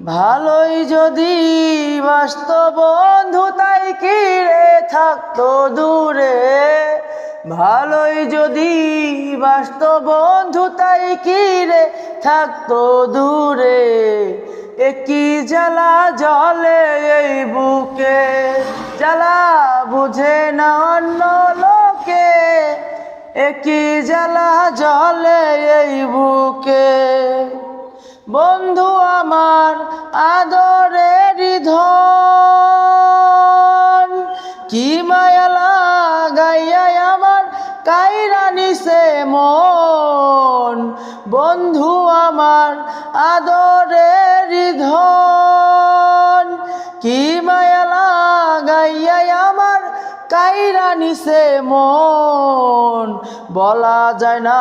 ভালোই যদি বাস্তব বন্ধু, তাই কি রে থাকতো দূরে? ভালোই যদি বাস্তব বন্ধু, তাই কি রে থাকতো দূরে? একই জ্বালা জলে এই বুকে? জ্বালা বুঝে না অন্য লোকে। একই জ্বালা জলে এই বুকে? বন্ধু আমার আদরের ধন। কি মায়া লাগাইয়া আমার কাইরা সে মন। বন্ধু আমার আদরের ধন। কি কাইরা নিছে মন। বলা যায় না,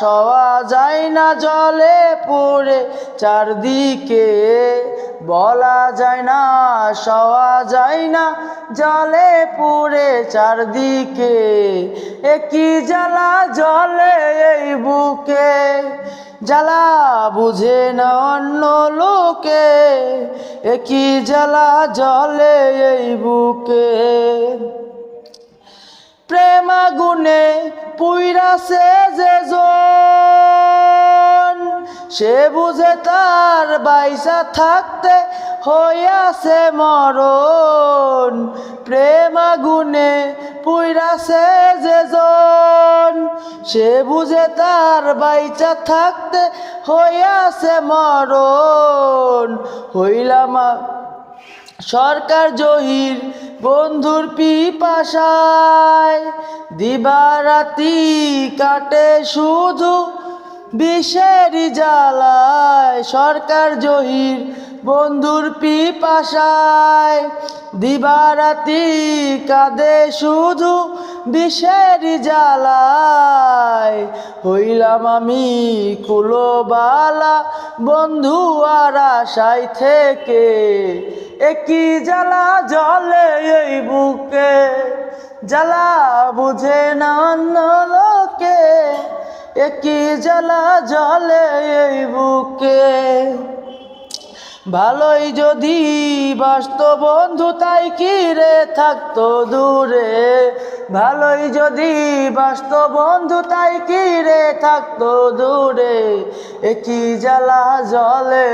সওয়া যায় না জলে পড়ে চারদিকে। বলা যায় না, সওয়া যায় না জলে পুড়ে চারদিকে। একই জ্বালা জলে এই বুকে? জ্বালা বুঝে না অন্য লোকে। একই জ্বালা জলে এই বুকে? প্রেম আগুনে পুইরাছে যে সে বুঝে তার বাইসা থাকতে হইয়াছে মরণ। প্রেম আগুনে পুইরাছে যে সে বুঝে তার বাইচা থাকতে হইয়াছে মরণ। হইলাম সরকার জহির বন্ধুর পিপাসায় দিবারাতি কাটে শুধু বিষেরই জ্বালায় সরকার জহির বন্ধুর পিপাসায় দিবারাতি কাঁদে শুধু বিষেরই জ্বালায়। হইলাম আমি কুলোবালা বন্ধু আর আশায় থেকে একই জ্বালা জলে এই বুকে? জ্বালা বুঝে না লোকে। একই জ্বালা জলে এই বুকে? ভালোই যদি বাস্তব বন্ধু, তাই কি রে থাকতো দূরে? ভালোই যদি বাস্তব বন্ধু, তাই কি রে থাকতো দূরে? একই জ্বালা জলে